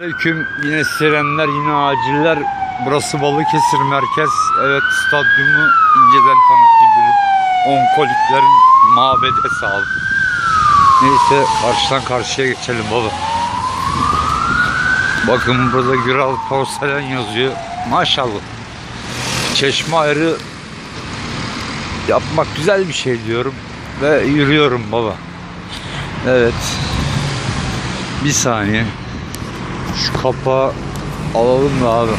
Aleyküm. Yine sirenler yine aciller. Burası Balıkesir merkez. Evet stadyumu inceden tanıtabilirim onkoliklerin mabede sağlık. Neyse karşıdan karşıya geçelim baba. Bakın burada Güral Porselen yazıyor. Maşallah. Çeşme ayrı. Yapmak güzel bir şey diyorum ve yürüyorum baba. Evet. Bir saniye şu kapağı alalım da abi.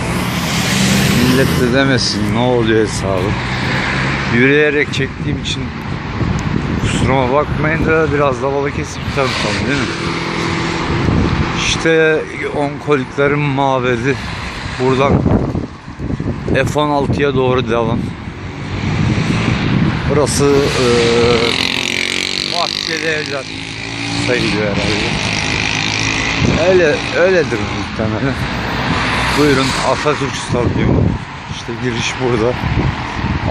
Millet de demesin ne oluyor hesabı. Yürüyerek çektiğim için kusuruma bakmayın da biraz da Balıkesir tanıtalım değil mi? İşte onkoliklerin mabedi. Buradan F-16'ya doğru devam. Burası eee Bahçeli Evlat sayılıyor herhalde. Öyle, öyledir muhtemelen. Buyurun Atatürk Stadyumu. İşte giriş burada.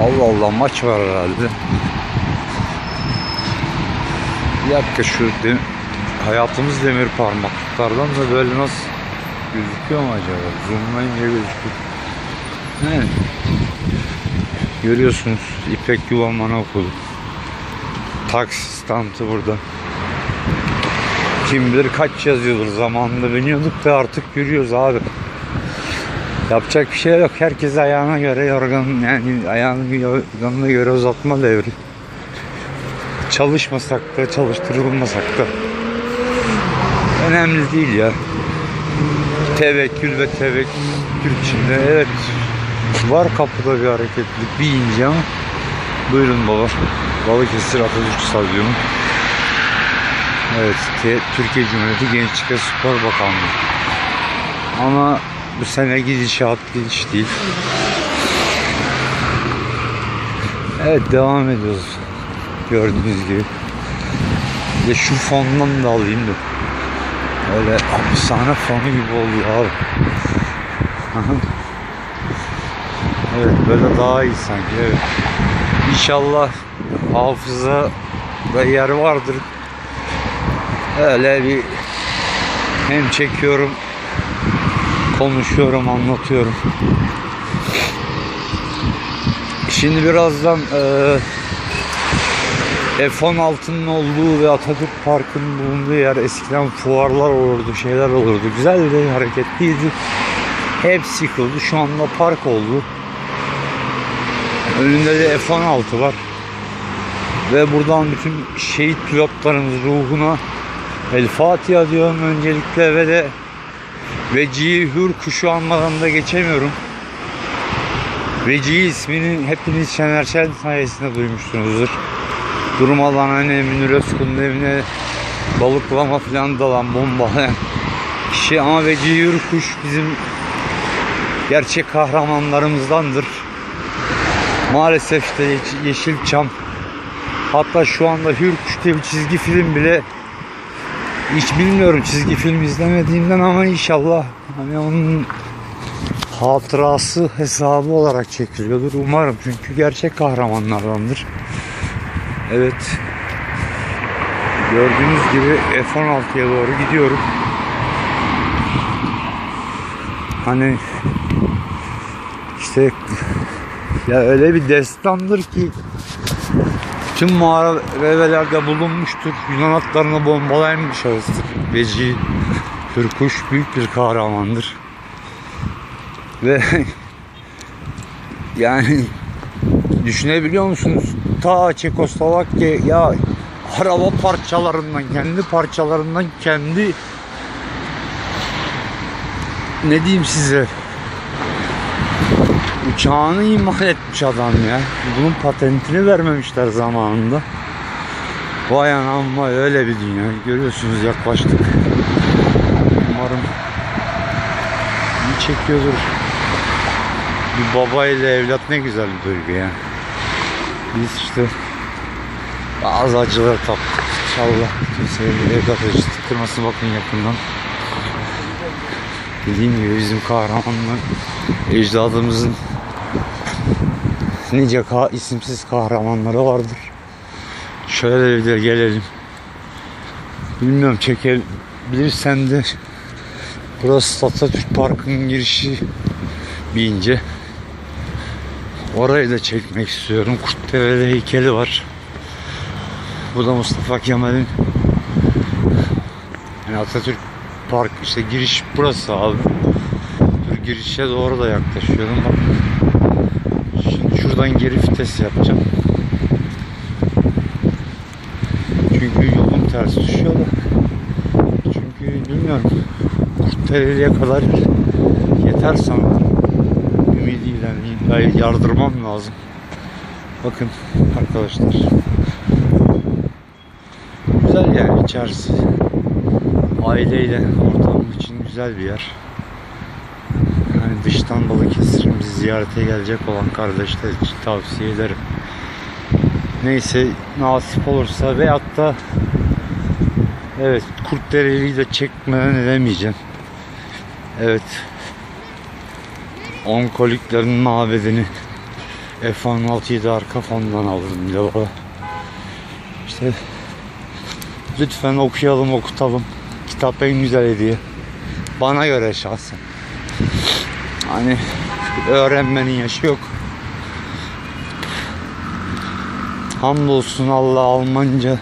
Allah Allah maç var herhalde. Dakika şu de, hayatımız demir parmaklıklardan da böyle nasıl gözüküyor mu acaba? Zoomlayınca gözüküyor. Evet. Görüyorsunuz İpek Yuvan Okulu. Taksi standı burada. Kim bilir kaç yazıyordur zamanında biniyorduk da artık yürüyoruz abi. Yapacak bir şey yok. Herkes ayağına göre yorgan yani ayağını yorganına göre uzatma devri. Çalışmasak da çalıştırılmasak da önemli değil ya. Tevekkül ve tevekkül içinde evet var kapıda bir hareketlilik bir ince ama buyurun baba Balıkesir Atatürk Stadyumu Evet, Türkiye Cumhuriyeti Gençlik ve Spor Bakanlığı. Ama bu sene gidişat gidiş değil. Evet, devam ediyoruz. Gördüğünüz gibi. De şu fondan da alayım da. Öyle hapishane fonu gibi oluyor abi. Evet, böyle daha iyi sanki. Evet. İnşallah hafıza da yer vardır öyle bir hem çekiyorum konuşuyorum anlatıyorum. Şimdi birazdan e, F-16'nın olduğu ve Atatürk Parkı'nın bulunduğu yer eskiden fuarlar olurdu şeyler olurdu. Güzel de hareketliydi. Hepsi yıkıldı şu anda park oldu. Önünde de F-16 var. Ve buradan bütün şehit pilotlarımız ruhuna El Fatiha diyorum öncelikle ve de Vecihi Hür kuşu anmadan da geçemiyorum. Vecihi ismini hepiniz Şener Şen sayesinde duymuşsunuzdur. Durmadan hani Münir Özkul'un evine balıklama falan dalan bombalayan kişi ama Vecihi Hür kuş bizim gerçek kahramanlarımızdandır. Maalesef de Yeşilçam hatta şu anda Hürkuş diye bir çizgi film bile hiç bilmiyorum çizgi film izlemediğimden ama inşallah hani onun hatırası hesabı olarak çekiliyordur umarım çünkü gerçek kahramanlardandır. Evet. Gördüğünüz gibi F-16'ya doğru gidiyorum. Hani işte ya öyle bir destandır ki tüm mağara revelerde bulunmuştur. Yunan atlarını bombalayan bir şahıstır. Veci Hürkuş büyük bir kahramandır. Ve yani düşünebiliyor musunuz? Ta Çekoslovakya ya araba parçalarından kendi parçalarından kendi ne diyeyim size uçağını imal etmiş adam ya. Bunun patentini vermemişler zamanında. Vay anam vay öyle bir dünya. Görüyorsunuz yaklaştık. Umarım iyi çekiyordur. Bir baba ile evlat ne güzel bir duygu ya. Biz işte bazı acıları tattık. İnşallah kimseye bir evlat acısı tıkırmasın bakın yakından. Dediğim gibi bizim kahramanlar ecdadımızın nice ka isimsiz kahramanları vardır. Şöyle bir gelelim. Bilmiyorum çekebilirsen de Burası Atatürk Parkı'nın girişi bir ince. Orayı da çekmek istiyorum. Kurtdere'de heykeli var. Bu da Mustafa Kemal'in yani Atatürk Park işte giriş burası abi. Dur girişe doğru da yaklaşıyorum bak. Şuradan geri vites yapacağım. Çünkü yolum ters düşüyor da. Çünkü bilmiyorum. Kurtdereli'ye kadar yeter sanırım. Ümidiyle iddiayı yardırmam lazım. Bakın arkadaşlar. Güzel yani içerisi. Aileyle ortam için güzel bir yer. Balıkesir'in bizi ziyarete gelecek olan kardeşler için tavsiye ederim. Neyse nasip olursa veyahut da evet Kurtdereli'yi de çekmeden edemeyeceğim. Evet onkoliklerin mabedini F-16'yı da arka fondan aldım bile baba. İşte lütfen okuyalım okutalım. Kitap en güzel hediye. Bana göre şahsen. Hani öğrenmenin yaşı yok. Hamdolsun Allah Almanca,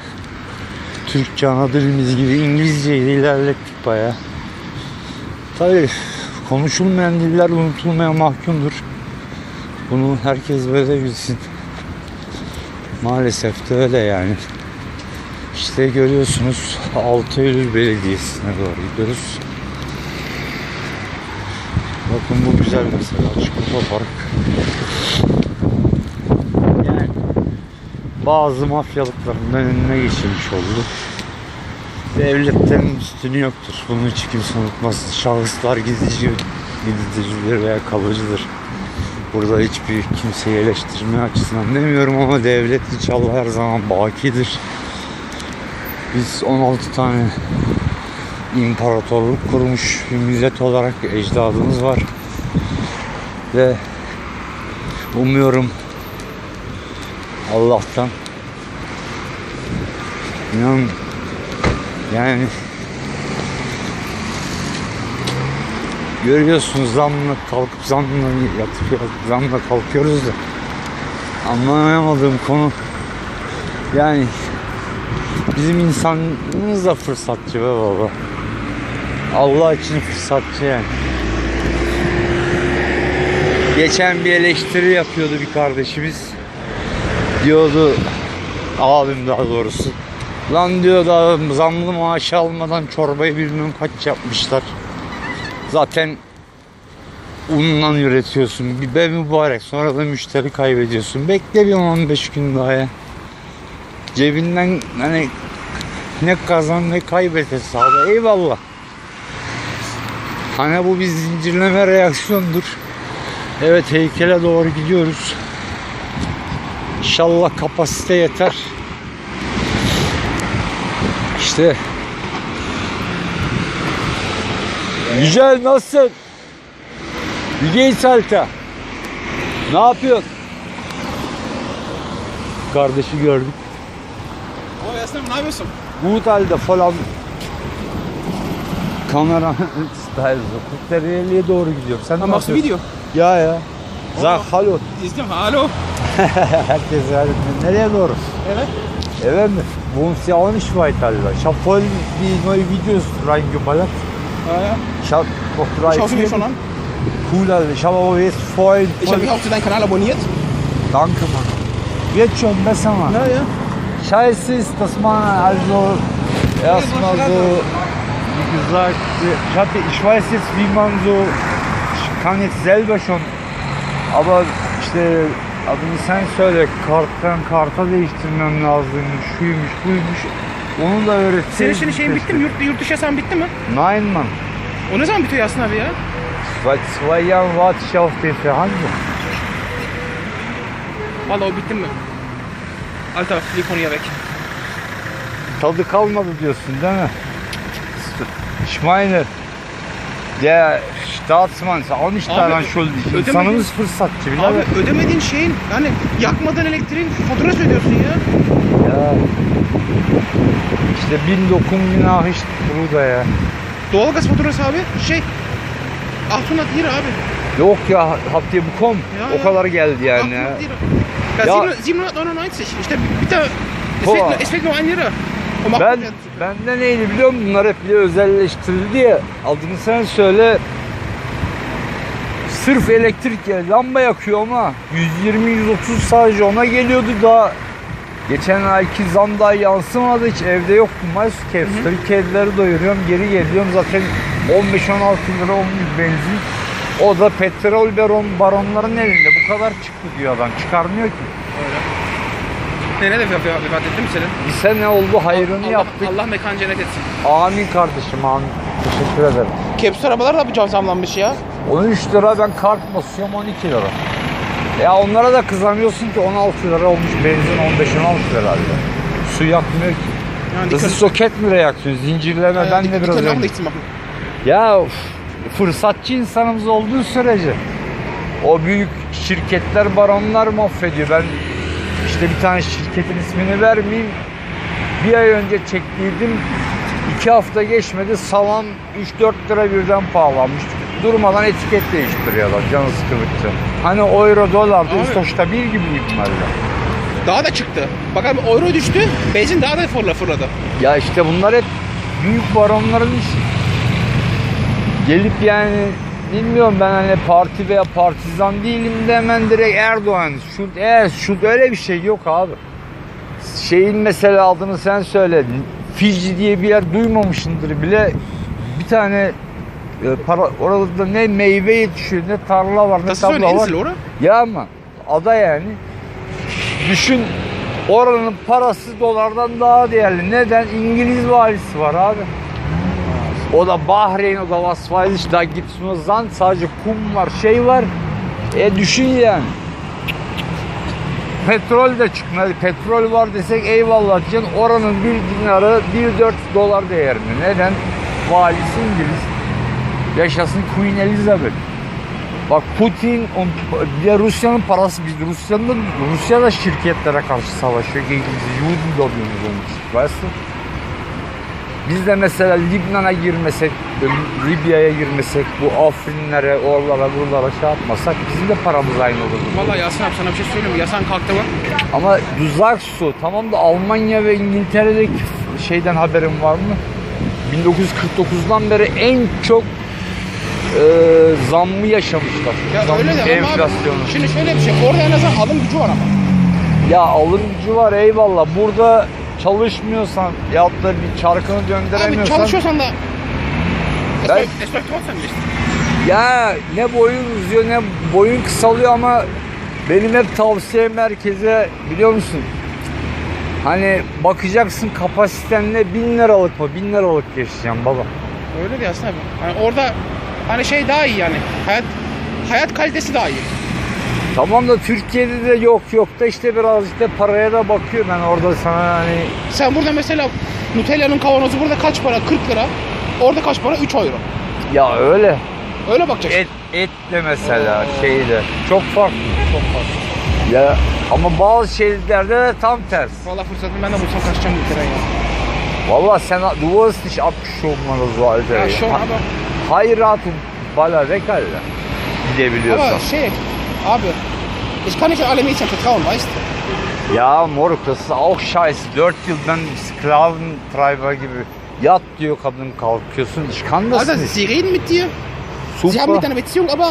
Türkçe ana dilimiz gibi İngilizceyi de ilerlettik baya. Tabii konuşulmayan diller unutulmaya mahkumdur. Bunu herkes böyle bilsin. Maalesef de öyle yani. İşte görüyorsunuz 6 Eylül Belediyesi'ne doğru gidiyoruz. Bakın bu güzel mesela Çukurova Park. Yani bazı mafyalıkların önüne geçilmiş oldu. Devletten üstünü yoktur. Bunu hiç kimse unutmasın. Şahıslar gidici, gidicidir veya kalıcıdır. Burada hiçbir kimseyi eleştirme açısından demiyorum ama devlet inşallah her zaman bakidir. Biz 16 tane imparatorluk kurmuş bir millet olarak ecdadımız var. Ve umuyorum Allah'tan inan yani görüyorsunuz zamla kalkıp zamla yatıp zamla kalkıyoruz da anlayamadığım konu yani bizim insanımız da fırsatçı be baba. Allah için fırsatçı yani. Geçen bir eleştiri yapıyordu bir kardeşimiz. Diyordu abim daha doğrusu. Lan diyor da zamlı maaşı almadan çorbayı bilmem kaç yapmışlar. Zaten unla üretiyorsun. Bir be mübarek. Sonra da müşteri kaybediyorsun. Bekle bir 15 gün daha ya. Cebinden hani ne kazan ne kaybet hesabı. Eyvallah. Hani bu bir zincirleme reaksiyondur. Evet heykele doğru gidiyoruz. İnşallah kapasite yeter. İşte Yücel nasılsın? Yüce Salta. Ne yapıyorsun? Kardeşi gördük. O Esnem ne yapıyorsun? Gut halde falan kamera style Kurtdereli'ye doğru gidiyorum. Sen du yapıyorsun? Video? Ya ya. Sag hallo. İzliyorum. Hallo. Herkes yani. Nereye doğru? Evet. Evet mi? Wohnst ja auch nicht weit, Alter. Ich hab voll die neue Videos reingeballert. Ja, ja. Ich hab noch drei, Schaust du mir schon an? Cool, Alter. Ich habe aber jetzt vorhin... Ich habe mich auch zu deinem Kanal abonniert. Danke, Mann. Wird schon besser, Mann. Ja, ja. Scheiße ist, dass man also erstmal so, gesagt, ich, hatte, ich weiß jetzt, wie man so, ich kann jetzt selber schon, aber işte adını sen söyle, karttan karta değiştirmem lazımmış, şuymuş, buymuş. Onu da öğretseydin. Senin şimdi şeyin bitti mi? Yurt, yurt dışı yasan bitti mi? Nein, Mann. O ne zaman bitiyor Yasin abi ya? Seit zwei Jahren warte ich auf den Verhandlung. Vallahi o bitti mi? Von hier weg. Tadı kalmadı diyorsun değil mi? Ich meine, der Staatsmann ist auch nicht Abi, daran schuldig. ödemedin- İnsanımız fırsatçı Abi birader. ödemediğin şeyin yani yakmadan elektriğin faturası ödüyorsun ya. Ya. İşte bin dokun günah işte burada ya. Doğalgaz faturası abi şey 800 lira abi. Yok ya haftaya bu kom Ya, o ya. kadar geldi yani. 800 ya. lira. Ya, Ya- 799 işte bir de es Boah. fehlt, nur- es fehlt nur 1 lira. Ben 800 bende neydi biliyor musun? Bunlar hep bir de özelleştirildi ya. Adını sen söyle. Sırf elektrik ya lamba yakıyor ama 120-130 sadece ona geliyordu daha Geçen ayki zam daha yansımadı hiç evde yoktum maalesef keftir. Kedileri doyuruyorum geri geliyorum zaten 15-16 lira olmuş benzin. O da petrol baron, baronların elinde bu kadar çıktı diyor adam çıkarmıyor ki. Ne ne de vefat vefat etti mi senin? Bir sene oldu hayrını Allah, yaptık. Allah mekan cennet etsin. Amin kardeşim amin. Teşekkür ederim. Kepsur arabalar da bir cam zamlanmış ya. 13 lira ben kart basıyorum 12 lira. Ya onlara da kızamıyorsun ki 16 lira olmuş benzin 15-16 lira abi. Su yakmıyor ki. Yani Hızlı soket mi yakıyor? Zincirleme ben de biraz önce. Ya üf, fırsatçı insanımız olduğu sürece o büyük şirketler baronlar mahvediyor. Ben işte bir tane şirketin ismini vermeyeyim. Bir ay önce çektiydim. iki hafta geçmedi salam 3-4 lira birden pahalanmış. Durmadan etiket değiştiriyorlar canı sıkıldıkça. Hani euro dolar hoşta bir gibiyim valla. Daha da çıktı. Bakalım euro düştü. Benzin daha da fırla fırladı. Ya işte bunlar hep büyük baronların işi. Gelip yani bilmiyorum ben hani parti veya partizan değilim de hemen direkt Erdoğan. Şu, e, şu öyle bir şey yok abi. Şeyin mesela adını sen söyle. Fiji diye bir yer duymamışındır bile. Bir tane e, para orada ne meyve yetişiyor ne tarla var ne eine tabla var. Oder? Ya ama ada yani. Düşün oranın parası dolardan daha değerli. Neden? İngiliz valisi var abi. O da Bahreyn, o da Vasfaliş, da gitsin zan sadece kum var, şey var. E düşün yani. Petrol de çıkmadı. Petrol var desek eyvallah diyeceksin. Oranın bir dinarı 1.4 dolar değer mi? Neden? Valisi İngiliz. Yaşasın Queen Elizabeth. Bak Putin, on- bir Rusya'nın parası, biz Rusya'nın Rusya da şirketlere karşı savaşıyor. İngiliz Yudi lobbimiz olmuş. Varsın. Biz de mesela Lübnan'a girmesek, Libya'ya girmesek, bu Afrinlere, oralara, buralara şey yapmasak bizim de paramız aynı olurdu. Vallahi Yasin abi sana bir şey söyleyeyim mi? Yasan kalktı mı? Ama tuzak su. Tamam da Almanya ve İngiltere'deki şeyden haberin var mı? 1949'dan beri en çok e, zammı yaşamışlar. Ya Zammı, öyle de ama enflasyonu. abi, şimdi şöyle bir şey. Orada en azından alım gücü var ama. Ya alım gücü var eyvallah. Burada çalışmıyorsan ya da bir çarkını Abi döndüremiyorsan çalışıyorsan da Ben- läuft- es läuft trotzdem nicht. ya ne boyun uzuyor ne boyun kısalıyor ama benim hep tavsiyem herkese biliyor musun? Hani bakacaksın kapasitenle bin liralık mı? Bin liralık yaşayacağım baba. Öyle de Yasin abi. Hani orada hani şey daha iyi yani. Hayat hayat kalitesi daha iyi. Tamam da Türkiye'de de yok yok da işte birazcık da paraya da bakıyor ben orada sana hani Sen burada mesela Nutella'nın kavanozu burada kaç para? 40 lira. Orada kaç para? 3 euro. ya öyle Öyle bakacaksın. et et de mesela şeyde çok farklı çok farklı. Ya ama bazı şeylerde de tam tersi. Vallahi fırsatını ben de bulsam kaçacağım ülkeden ya. Vallahi sen du wirst nicht abgeschoben oder so Alter. Ja schon Ha- aber, Heirat und baller weg Alter. Gidebiliyorsan. aber şey abi ich kann nicht alle Mädchen vertrauen, weißt du? Ya moruk das ist auch scheiße. 4 yıl ben Sklaventreiber gibi yat diyor kadın kalkıyorsun. Ich kann das Also nicht. sie reden mit dir, Super. sie haben mit deiner Beziehung, aber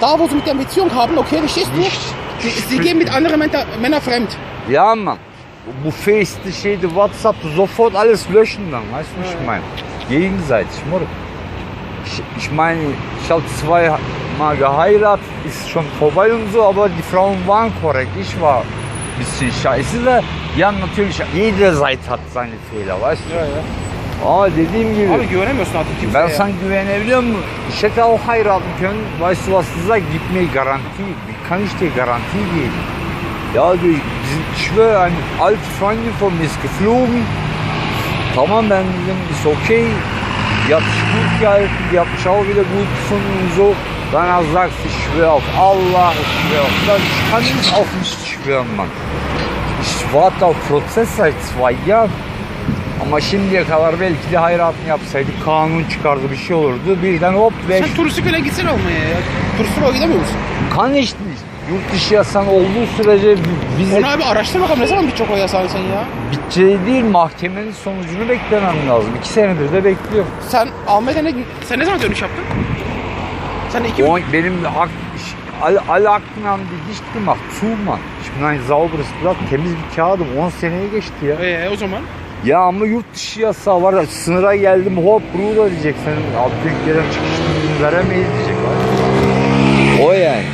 da wo sie mit der Beziehung haben, okay, verstehst du? Nicht. Sie, sie gehen mit anderen Männer, Männer fremd. Ja Mann. Bu Face'di şeydi Whatsapp'tı sofort alles löschen dann. Weißt du, was ich meine? Gegenseitig, moruk. Ich, ich meine, ich habe zwei Mal geheiratet, ist schon vorbei und so, aber die Frauen waren korrekt. Ich war ein bisschen scheiße da. Ja, natürlich, jede Seite hat seine Fehler, weißt du? Ja, ja. Ama dediğim gibi, Abi güvenemiyorsun artık kimseye. ben ya. sana güvenebiliyor muyum? Ich hätte auch heiraten können, weißt du was du sagst? Gib mir Garantie. Wie kann ich dir Garantie geben? Ja, du, ich schwöre, eine alte Freundin von mir ist geflogen. Tamam ben dedim, ist okay. Die hat sich gut gehalten, die hat mich auch wieder gut gefunden und so. Dann er sagt, ich schwöre auf Allah, ich schwöre auf das. Ich kann nicht auf nicht schwören, Mann. Ich warte auf Prozess seit zwei Jahren. Ama şimdiye kadar belki de hayratını yapsaydık kanun çıkardı bir şey olurdu. Birden hop beş Sen turistik öyle gitsene olmaya ya. Olarak gidemiyor musun? kan işte yurt dışı yasan olduğu sürece vize Onu abi araştır bakalım ne zaman bitecek o yasağın sen ya? biteceği değil mahkemenin sonucunu beklemem lazım. İki senedir de bekliyorum. Sen Almanya'da ne, sen ne zaman dönüş yaptın? Sen iki O, benim hak, al, al Aknan die Dicht gemacht, Zumann. Ich bin ein sauberes temiz bir kağıdım. 10 seneye geçti ya. Ee, o zaman. Ya ama yurt dışı yasağı var. Sınıra geldim hop Bruder diyecek. Senin Abdülkerem çıkışını veremeyiz diyecek. O yani.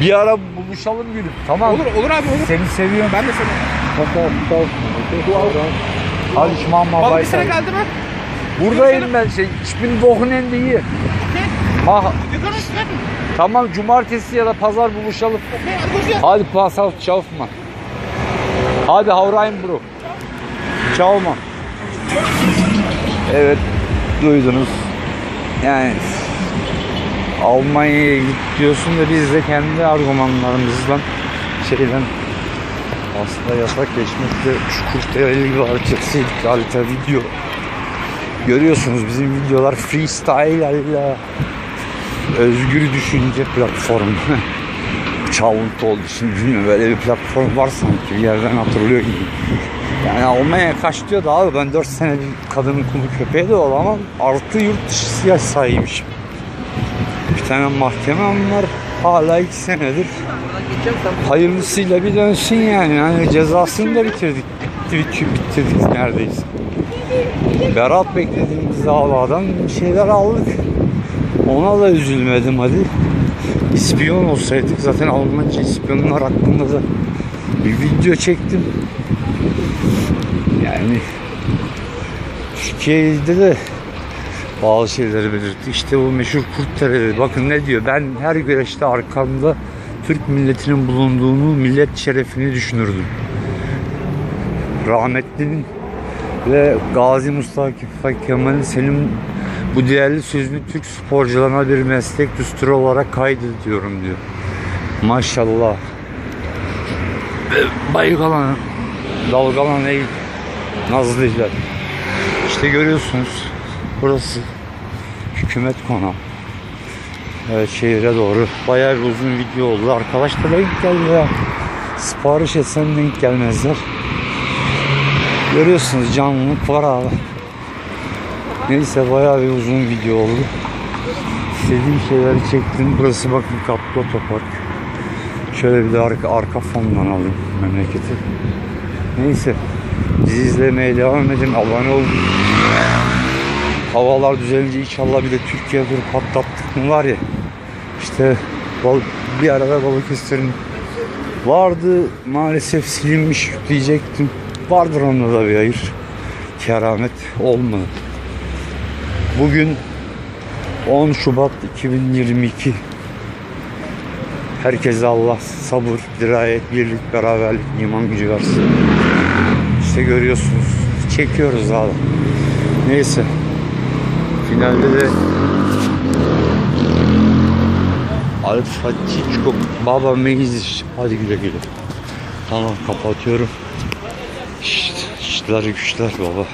Bir ara buluşalım gülüm. Tamam. Olur olur abi olur. Seni seviyorum. Ben de seni. Hadi ich mach mal Balık sene weiter. geldi mi? Buradayım ben şey. Ich bin Wochenende hier. Ha, üstüne. tamam cumartesi ya da pazar buluşalım. Hadi koş ya. Hadi rein bro. Man. Evet duydunuz. Yani Almanya'ya git diyorsun da biz de kendi argümanlarımızdan şeyden aslında yasak geçmekte çukur gibi hareket etseydik harita video. Görüyorsunuz bizim videolar freestyle ile özgür düşünce platformu. Çalıntı oldu şimdi bilmiyorum böyle bir platform var sanki bir yerden hatırlıyor gibi. Yani Almanya'ya kaç diyordu abi ben 4 sene bir kadının kulu köpeği de olamam artı yurt dışı siyasaymış. Bir tane mahkemem var hala 2 senedir hayırlısıyla bir dönsün yani. yani cezasını da bitirdik. Bitti, bitirdik neredeyse. Berat beklediğimiz davadan bir şeyler aldık. Ona da üzülmedim hadi. İspiyon olsaydık zaten Almanca ispiyonlar hakkında da bir video çektim. Yani Türkiye'de de bazı şeyleri belirtti. İşte bu meşhur kurt terörü. Bakın ne diyor. Ben her güreşte arkamda Türk milletinin bulunduğunu, millet şerefini düşünürdüm. Rahmetlinin ve Gazi Mustafa Kemal'in senin bu değerli sözünü Türk sporcularına bir meslek düsturu olarak kaydediyorum diyor. Maşallah. Baygalan, dalgalan ey nazlılar. İşte görüyorsunuz burası hükümet konağı. Evet şehire doğru bayağı bir uzun video oldu. Arkadaş da denk geldi ya. Sipariş etsen denk gelmezler. Görüyorsunuz canlılık var abi. Neyse bayağı bir uzun video oldu. İstediğim şeyleri çektim. Burası bakın Kaplı Otopark. Şöyle bir de arka, arka fondan alayım memleketi. Neyse. Bizi izlemeye devam edin. Abone olun. Havalar düzelince inşallah bir de Türkiye'ye dur patlattık mı var ya. İşte bir arada Balıkesir'in vardı maalesef silinmiş diyecektim. Vardır onda da bir hayır. Keramet olmadı. Bugün 10 Şubat 2022. Herkese Allah sabır, dirayet, birlik, beraberlik, iman gücü versin. İşte görüyorsunuz. Çekiyoruz abi. Neyse. Finalde de Alfa Çiçko Baba Meyiz Hadi güle güle Tamam kapatıyorum İşte işler güçler baba